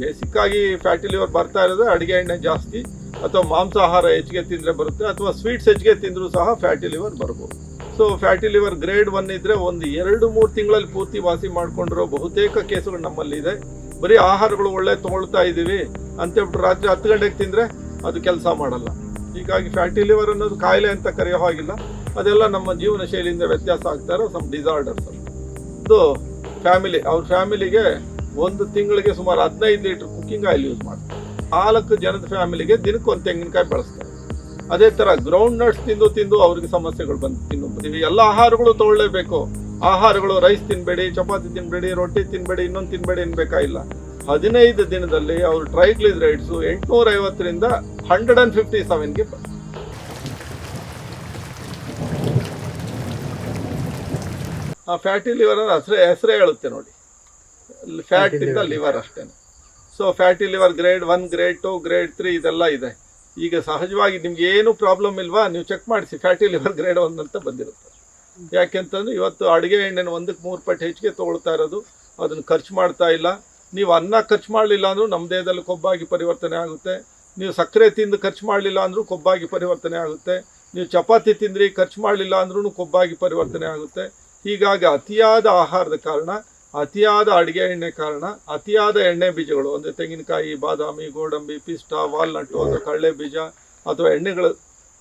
Basic ಆಗಿ fatty liver ಬರ್ತಾ ಇರೋದು, ಅಡುಗೆ ಎಣ್ಣೆ ಜಾಸ್ತಿ, ಅಥವಾ ಮಾಂಸಾಹಾರ ಹೆಚ್ಚಿಗೆ ತಿಂದರೆ ಬರುತ್ತೆ, ಅಥವಾ ಸ್ವೀಟ್ಸ್ ಹೆಚ್ಚಿಗೆ ತಿಂದರೂ ಸಹ ಫ್ಯಾಟಿ ಲಿವರ್ ಬರ್ಬೋದು. So fatty liver grade one ಇದ್ದರೆ ಒಂದು ಎರಡು ಮೂರು ತಿಂಗಳಲ್ಲಿ ಪೂರ್ತಿ ವಾಸಿ ಮಾಡಿಕೊಂಡಿರೋ ಬಹುತೇಕ ಕೇಸುಗಳು ನಮ್ಮಲ್ಲಿ ಇದೆ. ಬರೀ ಆಹಾರಗಳು ಒಳ್ಳೆ ತೊಗೊಳ್ತಾ ಇದ್ದೀವಿ ಅಂತೇಳ್ಬಿಟ್ಟು ರಾತ್ರಿ ಹತ್ತು ಗಂಟೆಗೆ ತಿಂದರೆ ಅದು ಕೆಲಸ ಮಾಡಲ್ಲ. ಹೀಗಾಗಿ ಫ್ಯಾಟಿ ಲಿವರ್ ಅನ್ನೋದು ಕಾಯಿಲೆ ಅಂತ ಕರೆಯೋ ಹಾಗಿಲ್ಲ. ಅದೆಲ್ಲ ನಮ್ಮ ಜೀವನ ಶೈಲಿಯಿಂದ ವ್ಯತ್ಯಾಸ ಆಗ್ತಾ ಇರೋ ಸಮ್ ಡಿಸಾರ್ಡರ್ಸ್ ಇದು ಫ್ಯಾಮಿಲಿ ಅವ್ರ ಫ್ಯಾಮಿಲಿಗೆ ಒಂದು ತಿಂಗಳಿಗೆ ಸುಮಾರು ಹದಿನೈದು ಲೀಟರ್ ಕುಕ್ಕಿಂಗ್ ಆಯಿಲ್ ಯೂಸ್ ಮಾಡ್ತಾರೆ. ನಾಲ್ಕು ಜನದ ಫ್ಯಾಮಿಲಿಗೆ ದಿನಕ್ಕೆ ಒಂದು ತೆಂಗಿನಕಾಯಿ ಬಳಸ್ತಾರೆ. ಅದೇ ತರ ಗ್ರೌಂಡ್ ನಟ್ಸ್ ತಿಂದು ತಿಂದು ಅವ್ರಿಗೆ ಸಮಸ್ಯೆಗಳು ಬಂದು ತಿನ್ನು ಎಲ್ಲ ಆಹಾರಗಳು ತಗೊಳ್ಳೇಬೇಕು. ಆಹಾರಗಳು ರೈಸ್ ತಿನ್ನಬೇಡಿ ಚಪಾತಿ ತಿನ್ನಬೇಡಿ ರೊಟ್ಟಿ ತಿನ್ನಬೇಡಿ ಇನ್ನೊಂದು ತಿನ್ಬೇಡಿ ಅನ್ಬೇಕಾಗಿಲ್ಲ. ಹದಿನೈದು ದಿನದಲ್ಲಿ ಅವ್ರ ಟ್ರೈಗ್ಲಿಸರೈಡ್ಸ್ ಎಂಟುನೂರ ಐವತ್ತರಿಂದ ಹಂಡ್ರೆಡ್ ಆ್ಯಂಡ್ ಫಿಫ್ಟಿ ಸೆವೆನ್ಗೆ ಆ ಫ್ಯಾಟಿ ಲಿವರ್ ಹೆಸರೇ ಹೆಸರೇ ಹೇಳುತ್ತೆ ನೋಡಿ. ಫ್ಯಾಟ್ ಇಂದ ಲಿವರ್ ಅಷ್ಟೇ. So fatty liver grade one grade two grade three ಇದೆಲ್ಲ ಇದೆ. ಈಗ ಸಹಜವಾಗಿ ನಿಮ್ಗೆ ಏನು ಪ್ರಾಬ್ಲಮ್ ಇಲ್ವಾ ನೀವು ಚೆಕ್ ಮಾಡಿಸಿ. ಫ್ಯಾಟಿ ಲಿವರ್ ಗ್ರೇಡ್ ಒನ್ ಅಂತ ಬಂದಿರುತ್ತೆ. ಯಾಕೆಂತಂದ್ರೆ ಇವತ್ತು ಅಡುಗೆ ಎಣ್ಣೆನ ಒಂದಕ್ಕೆ ಮೂರು ಪಟ್ಟು ಹೆಚ್ಚಿಗೆ ತೊಗೊಳ್ತಾ ಇರೋದು. ಅದನ್ನು ಖರ್ಚು ಮಾಡ್ತಾ ಇಲ್ಲ. ನೀವು ಅನ್ನ ಖರ್ಚು ಮಾಡಲಿಲ್ಲ ಅಂದ್ರೂ ನಮ್ಮ ದೇಹದಲ್ಲಿ ಕೊಬ್ಬಾಗಿ ಪರಿವರ್ತನೆ ಆಗುತ್ತೆ. ನೀವು ಸಕ್ಕರೆ ತಿಂದು ಖರ್ಚು ಮಾಡಲಿಲ್ಲ ಅಂದ್ರೂ ಕೊಬ್ಬಾಗಿ ಪರಿವರ್ತನೆ ಆಗುತ್ತೆ. ನೀವು ಚಪಾತಿ ತಿಂದ್ರಿ ಖರ್ಚು ಮಾಡಲಿಲ್ಲ ಅಂದ್ರೂ ಕೊಬ್ಬಾಗಿ ಪರಿವರ್ತನೆ ಆಗುತ್ತೆ. ಹೀಗಾಗಿ ಅತಿಯಾದ ಆಹಾರದ ಕಾರಣ ಅತಿಯಾದ ಅಡುಗೆ ಎಣ್ಣೆ ಕಾರಣ ಅತಿಯಾದ ಎಣ್ಣೆ ಬೀಜಗಳು, ಅಂದರೆ ತೆಂಗಿನಕಾಯಿ, ಬಾದಾಮಿ, ಗೋಡಂಬಿ, ಪಿಸ್ತಾ ವಾಲ್ನಟ್ಟು ಅಥವಾ ಕಡಲೆ ಬೀಜ ಅಥವಾ ಎಣ್ಣೆಗಳ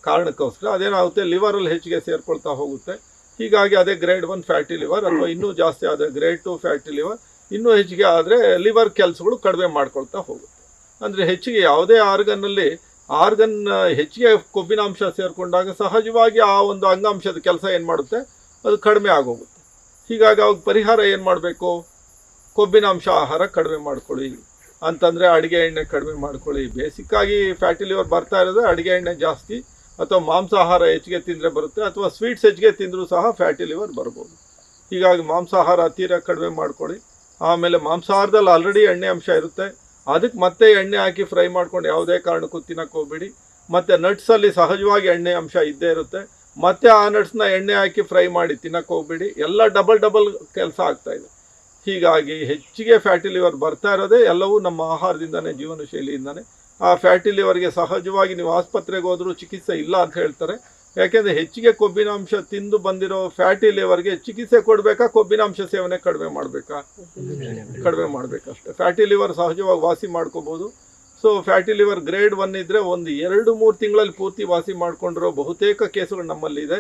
ಕಾರಣಕ್ಕೋಸ್ಕರ ಅದೇನಾಗುತ್ತೆ ಲಿವರಲ್ಲಿ ಹೆಚ್ಚಿಗೆ ಸೇರ್ಕೊಳ್ತಾ ಹೋಗುತ್ತೆ. ಹೀಗಾಗಿ ಅದೇ ಗ್ರೇಡ್ ಒನ್ ಫ್ಯಾಟಿ ಲಿವರ್ ಅಥವಾ ಇನ್ನೂ ಜಾಸ್ತಿ ಆದರೆ ಗ್ರೇಡ್ ಟು ಫ್ಯಾಟಿ ಲಿವರ್ ಇನ್ನೂ ಹೆಚ್ಚಿಗೆ ಆದರೆ ಲಿವರ್ ಕೆಲಸಗಳು ಕಡಿಮೆ ಮಾಡ್ಕೊಳ್ತಾ ಹೋಗುತ್ತೆ. ಅಂದರೆ ಹೆಚ್ಚಿಗೆ ಯಾವುದೇ ಆರ್ಗನ್ನಲ್ಲಿ ಆರ್ಗನ್ ಹೆಚ್ಚಿಗೆ ಕೊಬ್ಬಿನಾಂಶ ಸೇರಿಕೊಂಡಾಗ ಸಹಜವಾಗಿ ಆ ಒಂದು ಅಂಗಾಂಶದ ಕೆಲಸ ಏನು ಮಾಡುತ್ತೆ? ಅದು ಕಡಿಮೆ ಆಗೋಗುತ್ತೆ. ಹೀಗಾಗಿ ಅವಾಗ ಪರಿಹಾರ ಏನು ಮಾಡಬೇಕು? ಕೊಬ್ಬಿನ ಅಂಶ ಆಹಾರ ಕಡಿಮೆ ಮಾಡ್ಕೊಳ್ಳಿ ಅಂತಂದರೆ ಅಡುಗೆ ಎಣ್ಣೆ ಕಡಿಮೆ ಮಾಡ್ಕೊಳ್ಳಿ. ಬೇಸಿಕ್ಕಾಗಿ ಫ್ಯಾಟಿ ಲಿವರ್ ಬರ್ತಾ ಇರೋದು ಅಡುಗೆ ಎಣ್ಣೆ ಜಾಸ್ತಿ ಅಥವಾ ಮಾಂಸಾಹಾರ ಹೆಚ್ಚಿಗೆ ತಿಂದರೆ ಬರುತ್ತೆ ಅಥವಾ ಸ್ವೀಟ್ಸ್ ಹೆಚ್ಚಿಗೆ ತಿಂದರೂ ಸಹ ಫ್ಯಾಟಿ ಲಿವರ್ ಬರ್ಬೋದು. ಹೀಗಾಗಿ ಮಾಂಸಾಹಾರ ತೀರ ಕಡಿಮೆ ಮಾಡ್ಕೊಳ್ಳಿ. ಆಮೇಲೆ ಮಾಂಸಾಹಾರದಲ್ಲಿ ಆಲ್ರೆಡಿ ಎಣ್ಣೆ ಅಂಶ ಇರುತ್ತೆ. ಅದಕ್ಕೆ ಮತ್ತೆ ಎಣ್ಣೆ ಹಾಕಿ ಫ್ರೈ ಮಾಡ್ಕೊಂಡು ಯಾವುದೇ ಕಾರಣಕ್ಕೂ ತಿನ್ನಕ್ಕೆ ಹೋಗ್ಬೇಡಿ. ಮತ್ತು ನಟ್ಸಲ್ಲಿ ಸಹಜವಾಗಿ ಎಣ್ಣೆ ಅಂಶ ಇದ್ದೇ ಇರುತ್ತೆ. ಮತ್ತೆ ಆ ನಟ್ಸ್ನ ಎಣ್ಣೆ ಹಾಕಿ ಫ್ರೈ ಮಾಡಿ ತಿನ್ನಕ್ಕೆ ಹೋಗ್ಬೇಡಿ. ಎಲ್ಲ ಡಬಲ್ ಡಬಲ್ ಕೆಲಸ ಆಗ್ತಾ ಇದೆ. ಹೀಗಾಗಿ ಹೆಚ್ಚಿಗೆ ಫ್ಯಾಟಿ ಲಿವರ್ ಬರ್ತಾ ಇರೋದೇ ಎಲ್ಲವೂ ನಮ್ಮ ಆಹಾರದಿಂದನೇ ಜೀವನ ಶೈಲಿಯಿಂದನೇ ಆ ಫ್ಯಾಟಿ ಲಿವರ್ಗೆ ಸಹಜವಾಗಿ ನೀವು ಆಸ್ಪತ್ರೆಗೆ ಹೋದರೂ ಚಿಕಿತ್ಸೆ ಇಲ್ಲ ಅಂತ ಹೇಳ್ತಾರೆ. ಯಾಕೆಂದರೆ ಹೆಚ್ಚಿಗೆ ಕೊಬ್ಬಿನಾಂಶ ತಿಂದು ಬಂದಿರೋ ಫ್ಯಾಟಿ ಲಿವರ್ಗೆ ಚಿಕಿತ್ಸೆ ಕೊಡಬೇಕಾ, ಕೊಬ್ಬಿನಾಂಶ ಸೇವನೆ ಕಡಿಮೆ ಮಾಡಬೇಕಾ? ಕಡಿಮೆ ಮಾಡಬೇಕಷ್ಟೆ. ಫ್ಯಾಟಿ ಲಿವರ್ ಸಹಜವಾಗಿ ವಾಸಿ ಮಾಡ್ಕೋಬೋದು. So fatty liver grade one ಇದ್ದರೆ ಒಂದು ಎರಡು ಮೂರು ತಿಂಗಳಲ್ಲಿ ಪೂರ್ತಿ ವಾಸಿ ಮಾಡಿಕೊಂಡಿರೋ ಬಹುತೇಕ ಕೇಸುಗಳು ನಮ್ಮಲ್ಲಿ ಇದೆ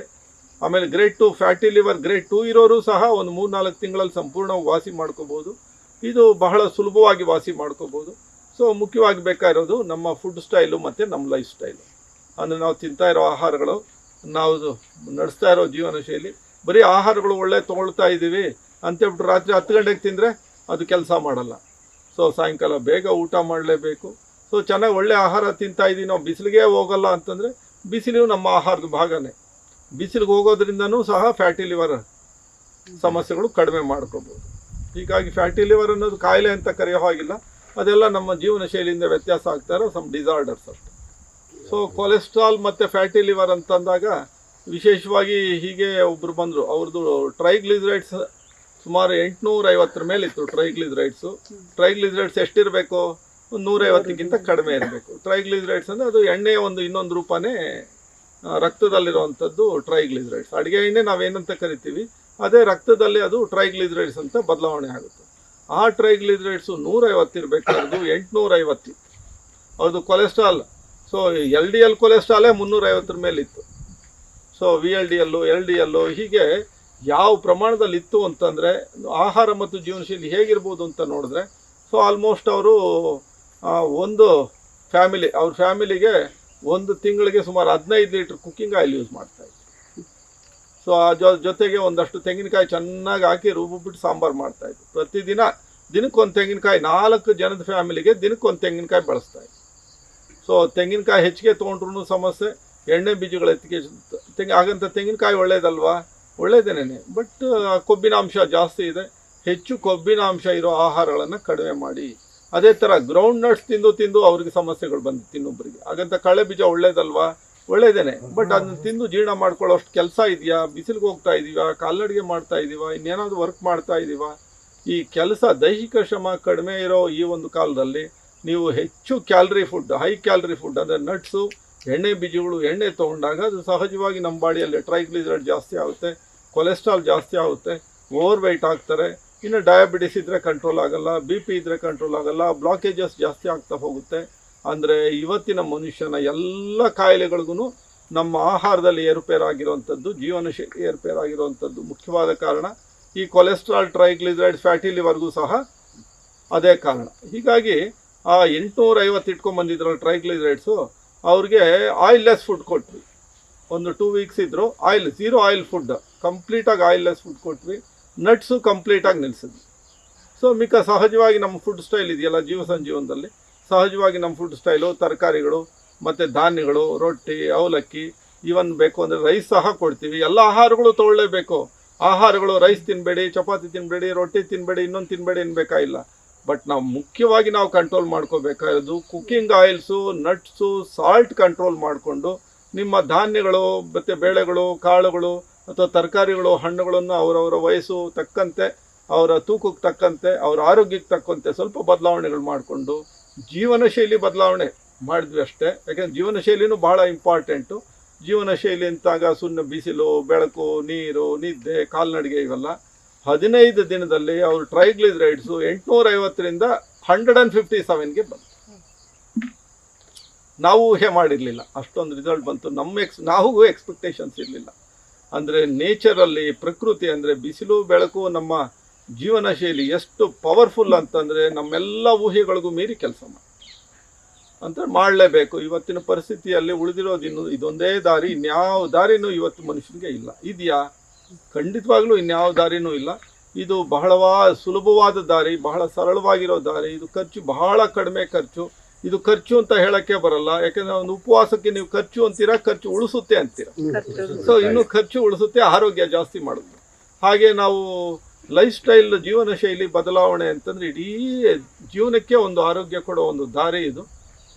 ಆಮೇಲೆ grade two fatty liver grade two ಇರೋರು ಸಹ ಒಂದು ಮೂರು ನಾಲ್ಕು ತಿಂಗಳಲ್ಲಿ ಸಂಪೂರ್ಣವಾಗಿ ವಾಸಿ ಮಾಡ್ಕೋಬೋದು. ಇದು ಬಹಳ ಸುಲಭವಾಗಿ ವಾಸಿ ಮಾಡ್ಕೋಬೋದು. ಸೊ ಮುಖ್ಯವಾಗಿ ಬೇಕಾಗಿರೋದು ನಮ್ಮ ಫುಡ್ ಸ್ಟೈಲು ಮತ್ತು ನಮ್ಮ ಲೈಫ್ ಸ್ಟೈಲು ಅಂದರೆ ನಾವು ತಿಂತಾ ಇರೋ ಆಹಾರಗಳು, ನಾವು ನಡೆಸ್ತಾ ಇರೋ ಜೀವನ ಶೈಲಿ ಬರೀ ಆಹಾರಗಳು ಒಳ್ಳೆ ತೊಗೊಳ್ತಾ ಇದ್ದೀವಿ ಅಂತೇಳ್ಬಿಟ್ಟು ರಾತ್ರಿ ಹತ್ತು ಗಂಟೆಗೆ ತಿಂದರೆ ಅದು ಕೆಲಸ ಮಾಡಲ್ಲ. ಸೊ ಸಾಯಂಕಾಲ ಬೇಗ ಊಟ ಮಾಡಲೇಬೇಕು. ಸೊ ಚೆನ್ನಾಗಿ ಒಳ್ಳೆ ಆಹಾರ ತಿಂತಾ ಇದ್ದೀವಿ ನಾವು ಬಿಸಿಲಿಗೆ ಹೋಗಲ್ಲ ಅಂತಂದರೆ ಬಿಸಿಲು ನಮ್ಮ ಆಹಾರದ ಭಾಗನೇ. ಬಿಸಿಲಿಗೆ ಹೋಗೋದ್ರಿಂದನೂ ಸಹ ಫ್ಯಾಟಿ ಲಿವರ್ ಸಮಸ್ಯೆಗಳು ಕಡಿಮೆ ಮಾಡ್ಕೋಬೋದು. ಹೀಗಾಗಿ ಫ್ಯಾಟಿ ಲಿವರ್ ಅನ್ನೋದು ಕಾಯಿಲೆ ಅಂತ ಕರೆಯೋ ಹಾಗಿಲ್ಲ. ಅದೆಲ್ಲ ನಮ್ಮ ಜೀವನ ಶೈಲಿಯಿಂದ ವ್ಯತ್ಯಾಸ ಆಗ್ತಾ ಇರೋ ಸಮ್ ಡಿಸಾರ್ಡರ್ಸ್ ಅಷ್ಟೆ ಸೊ ಕೊಲೆಸ್ಟ್ರಾಲ್ ಮತ್ತು ಫ್ಯಾಟಿ ಲಿವರ್ ಅಂತಂದಾಗ ವಿಶೇಷವಾಗಿ ಹೀಗೆ ಒಬ್ಬರು ಬಂದರು. ಅವ್ರದ್ದು ಟ್ರೈಗ್ಲಿಸರೈಡ್ಸ್ ಸುಮಾರು ಎಂಟುನೂರ ಐವತ್ತರ ಮೇಲೆ ಇತ್ತು ಟ್ರೈಗ್ಲಿಸರೈಡ್ಸು ಟ್ರೈಗ್ಲಿಸರೈಡ್ಸ್ ಎಷ್ಟಿರಬೇಕು? ಒಂದು ನೂರೈವತ್ತಕ್ಕಿಂತ ಕಡಿಮೆ ಇರಬೇಕು. ಟ್ರೈಗ್ಲಿಸರೈಡ್ಸ್ ಅಂದರೆ ಅದು ಎಣ್ಣೆಯ ಒಂದು ಇನ್ನೊಂದು ರೂಪನೇ ರಕ್ತದಲ್ಲಿರುವಂಥದ್ದು ಟ್ರೈಗ್ಲಿಸರೈಡ್ಸ್. ಅಡುಗೆ ಎಣ್ಣೆ ನಾವೇನಂತ ಕರಿತೀವಿ, ಅದೇ ರಕ್ತದಲ್ಲಿ ಅದು ಟ್ರೈಗ್ಲಿಸರೈಡ್ಸ್ ಅಂತ ಬದಲಾವಣೆ ಆಗುತ್ತೆ. ಆ ಟ್ರೈಗ್ಲಿಸರೈಡ್ಸು ನೂರೈವತ್ತಿರಬೇಕಾದ್ದು ಎಂಟುನೂರ ಐವತ್ತಿತ್ತು ಅದು cholesterol. So L D L ಕೊಲೆಸ್ಟ್ರಾಲೇ ಮುನ್ನೂರೈವತ್ತರ ಮೇಲಿತ್ತು. So V L D L, L D L ಹೀಗೆ ಯಾವ ಪ್ರಮಾಣದಲ್ಲಿ ಇತ್ತು ಅಂತಂದರೆ, ಆಹಾರ ಮತ್ತು ಜೀವನಶೈಲಿ ಹೇಗಿರ್ಬೋದು ಅಂತ ನೋಡಿದ್ರೆ ಸೊ ಆಲ್ಮೋಸ್ಟ್ ಅವರು ಒಂದು ಫ್ಯಾಮಿಲಿ ಅವ್ರ ಫ್ಯಾಮಿಲಿಗೆ ಒಂದು ತಿಂಗಳಿಗೆ ಸುಮಾರು ಹದಿನೈದು ಲೀಟ್ರ್ ಕುಕ್ಕಿಂಗ್ ಆಯಿಲ್ ಯೂಸ್ ಮಾಡ್ತಾ ಇದ್ವಿ ಸೊ ಆ ಜೊತೆಗೆ ಒಂದಷ್ಟು ತೆಂಗಿನಕಾಯಿ ಚೆನ್ನಾಗಿ ಹಾಕಿ ರುಬ್ಬಿಬಿಟ್ಟು ಸಾಂಬಾರು ಮಾಡ್ತಾಯಿದ್ರು ಪ್ರತಿದಿನ ದಿನಕ್ಕೊಂದು ತೆಂಗಿನಕಾಯಿ, ನಾಲ್ಕು ಜನದ ಫ್ಯಾಮಿಲಿಗೆ ದಿನಕ್ಕೊಂದು ತೆಂಗಿನಕಾಯಿ ಬಳಸ್ತಾಯಿದ್ರು ಸೊ ತೆಂಗಿನಕಾಯಿ ಹೆಚ್ಚಿಗೆ ತೊಗೊಂಡ್ರು ಸಮಸ್ಯೆ, ಎಣ್ಣೆ ಬೀಜಗಳು ಹೆಚ್ಚಿಗೆ ತೆಂಗಿ, ಹಾಗಂತ ತೆಂಗಿನಕಾಯಿ ಒಳ್ಳೇದಲ್ವಾ? ಒಳ್ಳೇದೇನೆ ಬಟ್ ಕೊಬ್ಬಿನಾಂಶ ಜಾಸ್ತಿ ಇದೆ. ಹೆಚ್ಚು ಕೊಬ್ಬಿನಾಂಶ ಇರೋ ಆಹಾರಗಳನ್ನು ಕಡಿಮೆ ಮಾಡಿ. ಅದೇ ಥರ ಗ್ರೌಂಡ್ ನಟ್ಸ್ ತಿಂದು ತಿಂದು ಅವ್ರಿಗೆ ಸಮಸ್ಯೆಗಳು ಬಂದು ತಿನ್ನೊಬ್ಬರಿಗೆ ಹಾಗಂತ ಕಳೆ ಬೀಜ ಒಳ್ಳೇದಲ್ವಾ? ಒಳ್ಳೇದೇನೆ. ಬಟ್ ಅದನ್ನ ತಿಂದು ಜೀರ್ಣ ಮಾಡ್ಕೊಳ್ಳೋಷ್ಟು ಕೆಲಸ ಇದೆಯಾ? ಬಿಸಿಲಿಗೆ ಹೋಗ್ತಾ ಇದೀವಾ ಕಾಲ್ನಡಿಗೆ ಮಾಡ್ತಾ ಇದೀವಾ ಇನ್ನೇನಾದ್ರು ವರ್ಕ್ ಮಾಡ್ತಾ ಇದೀವಾ ಈ ಕೆಲಸ ದೈಹಿಕ ಶ್ರಮ ಕಡಿಮೆ ಇರೋ ಈ ಒಂದು ಕಾಲದಲ್ಲಿ ನೀವು ಹೆಚ್ಚು calorie food high calorie food ಅಂದರೆ ನಟ್ಸು ಎಣ್ಣೆ ಬೀಜಗಳು ಎಣ್ಣೆ ತೊಗೊಂಡಾಗ ಅದು ಸಹಜವಾಗಿ ನಮ್ಮ ಬಾಡಿಯಲ್ಲಿ ಟ್ರೈಗ್ಲಿಸರೈಡ್ ಜಾಸ್ತಿ ಆಗುತ್ತೆ ಕೊಲೆಸ್ಟ್ರಾಲ್ ಜಾಸ್ತಿ ಆಗುತ್ತೆ ಓವರ್ ವೆಯ್ಟ್ ಆಗ್ತಾರೆ. ಇನ್ನು ಡಯಾಬಿಟಿಸ್ ಇದ್ದರೆ ಕಂಟ್ರೋಲ್ ಆಗಲ್ಲ ಬಿ ಪಿ ಇದ್ದರೆ ಕಂಟ್ರೋಲ್ ಆಗಲ್ಲ ಬ್ಲಾಕೇಜಸ್ ಜಾಸ್ತಿ ಆಗ್ತಾ ಹೋಗುತ್ತೆ. ಅಂದರೆ ಇವತ್ತಿನ ಮನುಷ್ಯನ ಎಲ್ಲ ಕಾಯಿಲೆಗಳಿಗೂ ನಮ್ಮ ಆಹಾರದಲ್ಲಿ ಏರುಪೇರಾಗಿರುವಂಥದ್ದು ಜೀವನ ಶೈಲಿ ಏರುಪೇರಾಗಿರುವಂಥದ್ದು ಮುಖ್ಯವಾದ ಕಾರಣ. ಈ ಕೊಲೆಸ್ಟ್ರಾಲ್ ಟ್ರೈಗ್ಲಿಸ್ರೈಡ್ ಫ್ಯಾಟಿ ಲಿವರ್ಗೂ ಸಹ ಅದೇ ಕಾರಣ. ಹೀಗಾಗಿ ಆ ಎಂಟುನೂರ ಐವತ್ತು ಇಟ್ಕೊಂಬಂದಿದ್ರಲ್ಲ ಟ್ರೈಗ್ಲಿಸರೈಡ್ಸು ಅವ್ರಿಗೆ ಆಯಿಲ್ಲೆಸ್ ಫುಡ್ ಕೊಟ್ವಿ. ಒಂದು ಟೂ ವೀಕ್ಸ್ ಇದ್ದರು ಆಯಿಲ್ ಝೀರೋ ಆಯಿಲ್ ಫುಡ್ ಕಂಪ್ಲೀಟಾಗಿ ಆಯಿಲ್ಲೆಸ್ ಫುಡ್ ಕೊಟ್ವಿ. ನಟ್ಸು ಕಂಪ್ಲೀಟಾಗಿ ನಿಲ್ಲಿಸಿದ್ವಿ ಸೊ ಮಿಕ್ಕ ಸಹಜವಾಗಿ ನಮ್ಮ ಫುಡ್ ಸ್ಟೈಲ್ ಇದೆಯಲ್ಲ ಜೀವ ಸಂಜೀವನದಲ್ಲಿ? ಸಹಜವಾಗಿ ನಮ್ಮ ಫುಡ್ ಸ್ಟೈಲು ತರಕಾರಿಗಳು, ಮತ್ತು ಧಾನ್ಯಗಳು, ರೊಟ್ಟಿ, ಅವಲಕ್ಕಿ ಇವನ್ ಬೇಕು ಅಂದರೆ ರೈಸ್ ಸಹ ಕೊಡ್ತೀವಿ. ಎಲ್ಲ ಆಹಾರಗಳು ತೊಗೊಳ್ಳೇಬೇಕು. ಆಹಾರಗಳು ರೈಸ್ ತಿನ್ನಬೇಡಿ ಚಪಾತಿ ತಿನ್ನಬೇಡಿ ರೊಟ್ಟಿ ತಿನ್ನಬೇಡಿ ಇನ್ನೊಂದು ತಿನ್ನಬೇಡಿ ಅನ್ಬೇಕಾಗಿಲ್ಲ ಬಟ್ ನಾವು ಮುಖ್ಯವಾಗಿ ನಾವು control ಮಾಡ್ಕೋಬೇಕಾಗಿರೋದು cooking oils nuts salt control ಮಾಡಿಕೊಂಡು ನಿಮ್ಮ ಧಾನ್ಯಗಳು, ಮತ್ತು ಬೇಳೆಗಳು, ಕಾಳುಗಳು ಅಥವಾ ತರಕಾರಿಗಳು, ಹಣ್ಣುಗಳನ್ನು ಅವರವರ ವಯಸ್ಸು ತಕ್ಕಂತೆ, ಅವರ ತೂಕಕ್ಕೆ ತಕ್ಕಂತೆ, ಅವರ ಆರೋಗ್ಯಕ್ಕೆ ತಕ್ಕಂತೆ ಸ್ವಲ್ಪ ಬದಲಾವಣೆಗಳು ಮಾಡಿಕೊಂಡು ಜೀವನ ಶೈಲಿ ಬದಲಾವಣೆ ಮಾಡಿದ್ವಿ ಅಷ್ಟೇ. ಯಾಕೆಂದ್ರೆ ಜೀವನ ಶೈಲಿನೂ ಬಹಳ ಇಂಪಾರ್ಟೆಂಟು ಜೀವನ ಶೈಲಿ ಅಂತಾಗ ಸುಣ್ಣ, ಬಿಸಿಲು, ಬೆಳಕು, ನೀರು, ನಿದ್ದೆ, ಕಾಲ್ನಡಿಗೆ ಇವೆಲ್ಲ. ಹದಿನೈದು ದಿನದಲ್ಲಿ ಅವರು ಟ್ರೈಗ್ಲಿಸರೈಡ್ಸು ಎಂಟುನೂರ ಐವತ್ತರಿಂದ ಹಂಡ್ರೆಡ್ ಆ್ಯಂಡ್ ಫಿಫ್ಟಿ ಸೆವೆನ್ಗೆ ಬಂತು. ನಾವು ಊಹೆ ಮಾಡಿರಲಿಲ್ಲ. ಅಷ್ಟೊಂದು ರಿಸಲ್ಟ್ ಬಂತು. ನಮ್ಮ ಎಕ್ಸ್ ನಾವು ಎಕ್ಸ್ಪೆಕ್ಟೇಷನ್ಸ್ ಇರಲಿಲ್ಲ. ಅಂದರೆ ನೇಚರಲ್ಲಿ ಪ್ರಕೃತಿ ಅಂದರೆ ಬಿಸಿಲು, ಬೆಳಕು ನಮ್ಮ ಜೀವನ ಶೈಲಿ ಎಷ್ಟು ಪವರ್ಫುಲ್ ಅಂತಂದರೆ ನಮ್ಮೆಲ್ಲ ಊಹೆಗಳಿಗೂ ಮೀರಿ ಕೆಲಸ ಮಾಡಿ ಅಂತ ಮಾಡಲೇಬೇಕು. ಇವತ್ತಿನ ಪರಿಸ್ಥಿತಿಯಲ್ಲಿ ಉಳಿದಿರೋದು ಇನ್ನು ಇದೊಂದೇ ದಾರಿ. ಇನ್ಯಾವ ದಾರಿನೂ ಇವತ್ತು ಮನುಷ್ಯನಿಗೆ ಇಲ್ಲ. ಇದೆಯಾ? ಖಂಡಿತವಾಗ್ಲೂ ಇನ್ಯಾವ ದಾರಿನೂ ಇಲ್ಲ. ಇದು ಬಹಳವಾ ಸುಲಭವಾದ ದಾರಿ, ಬಹಳ ಸರಳವಾಗಿರೋ ದಾರಿ. ಇದು ಖರ್ಚು ಬಹಳ ಕಡಿಮೆ ಖರ್ಚು. ಇದು ಖರ್ಚು ಅಂತ ಹೇಳಕ್ಕೆ ಬರಲ್ಲ, ಯಾಕಂದ್ರೆ ಒಂದು ಉಪವಾಸಕ್ಕೆ ನೀವು ಖರ್ಚು ಅಂತೀರಾ, ಖರ್ಚು ಉಳಿಸುತ್ತೆ ಅಂತೀರಾ. ಸೊ ಇನ್ನು ಖರ್ಚು ಉಳಿಸುತ್ತೆ, ಆರೋಗ್ಯ ಜಾಸ್ತಿ ಮಾಡುತ್ತೆ. ಹಾಗೆ ನಾವು ಲೈಫ್ ಸ್ಟೈಲ್ ಜೀವನ ಶೈಲಿ ಬದಲಾವಣೆ ಅಂತಂದ್ರೆ ಇಡೀ ಜೀವನಕ್ಕೆ ಒಂದು ಆರೋಗ್ಯ ಕೊಡೋ ಒಂದು ದಾರಿ ಇದು.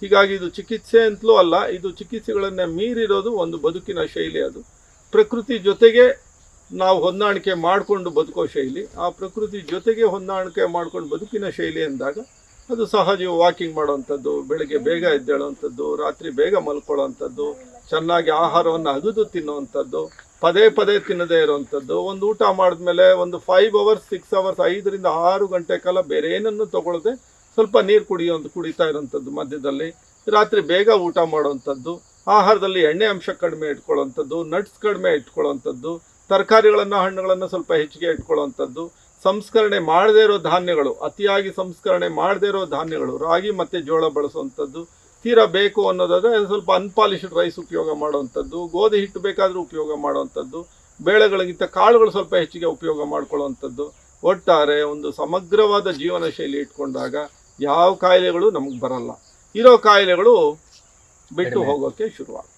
ಹೀಗಾಗಿ ಇದು ಚಿಕಿತ್ಸೆ ಅಂತಲೂ ಅಲ್ಲ, ಇದು ಚಿಕಿತ್ಸೆಗಳನ್ನ ಮೀರಿರೋದು ಒಂದು ಬದುಕಿನ ಶೈಲಿ ಅದು. ಪ್ರಕೃತಿ ಜೊತೆಗೆ ನಾವು ಹೊಂದಾಣಿಕೆ ಮಾಡಿಕೊಂಡು ಬದುಕೋ ಶೈಲಿ, ಆ ಪ್ರಕೃತಿ ಜೊತೆಗೆ ಹೊಂದಾಣಿಕೆ ಮಾಡ್ಕೊಂಡು ಬದುಕಿನ ಶೈಲಿ ಅಂದಾಗ ಅದು ಸಹಜ ವಾಕಿಂಗ್ ಮಾಡುವಂಥದ್ದು, ಬೆಳಿಗ್ಗೆ ಬೇಗ ಎದ್ದೇಳುವಂಥದ್ದು, ರಾತ್ರಿ ಬೇಗ ಮಲ್ಕೊಳ್ಳೋವಂಥದ್ದು, ಚೆನ್ನಾಗಿ ಆಹಾರವನ್ನು ಅಗದು ತಿನ್ನುವಂಥದ್ದು, ಪದೇ ಪದೇ ತಿನ್ನದೇ ಇರುವಂಥದ್ದು, ಒಂದು ಊಟ ಮಾಡಿದ್ಮೇಲೆ ಒಂದು ಫೈವ್ ಅವರ್ಸ್ ಸಿಕ್ಸ್ ಅವರ್ಸ್ ಐದರಿಂದ ಆರು ಗಂಟೆ ಕಾಲ ಬೇರೆ ಏನನ್ನು ತಗೊಳ್ಳದೆ ಸ್ವಲ್ಪ ನೀರು ಕುಡಿಯೋದು ಕುಡಿತಾ ಇರೋವಂಥದ್ದು ಮಧ್ಯದಲ್ಲಿ, ರಾತ್ರಿ ಬೇಗ ಊಟ ಮಾಡುವಂಥದ್ದು, ಆಹಾರದಲ್ಲಿ ಎಣ್ಣೆ ಅಂಶ ಕಡಿಮೆ ಇಟ್ಕೊಳ್ಳೋವಂಥದ್ದು ನಟ್ಸ್ ಕಡಿಮೆ ಇಟ್ಕೊಳ್ಳೋವಂಥದ್ದು, ತರಕಾರಿಗಳನ್ನು, ಹಣ್ಣುಗಳನ್ನು ಸ್ವಲ್ಪ ಹೆಚ್ಚಿಗೆ ಇಟ್ಕೊಳ್ಳೋವಂಥದ್ದು ಸಂಸ್ಕರಣೆ ಮಾಡದೇ ಇರೋ ಧಾನ್ಯಗಳು ಅತಿಯಾಗಿ ಸಂಸ್ಕರಣೆ ಮಾಡದೇ ಇರೋ ಧಾನ್ಯಗಳು ರಾಗಿ ಮತ್ತು ಜೋಳ ಬಳಸುವಂಥದ್ದು ತೀರಾ ಬೇಕು ಅನ್ನೋದಾದ್ರೆ ಸ್ವಲ್ಪ ಅನ್ಪಾಲಿಶ್ಡ್ ರೈಸ್ ಉಪಯೋಗ ಮಾಡುವಂಥದ್ದು ಗೋಧಿ ಹಿಟ್ಟು ಬೇಕಾದರೂ ಉಪಯೋಗ ಮಾಡುವಂಥದ್ದು ಬೇಳೆಗಳಿಗಿಂತ ಕಾಳುಗಳು ಸ್ವಲ್ಪ ಹೆಚ್ಚಿಗೆ ಉಪಯೋಗ ಮಾಡ್ಕೊಳ್ಳುವಂಥದ್ದು. ಒಟ್ಟಾರೆ ಒಂದು ಸಮಗ್ರವಾದ ಜೀವನ ಶೈಲಿ ಇಟ್ಕೊಂಡಾಗ ಯಾವ ಕಾಯಿಲೆಗಳು ನಮಗೆ ಬರಲ್ಲ. ಇರೋ ಕಾಯಿಲೆಗಳು ಬಿಟ್ಟು ಹೋಗೋಕ್ಕೆ ಶುರುವಾಗುತ್ತೆ.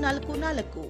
ನಾಲ್ಕು ನಾಲ್ಕು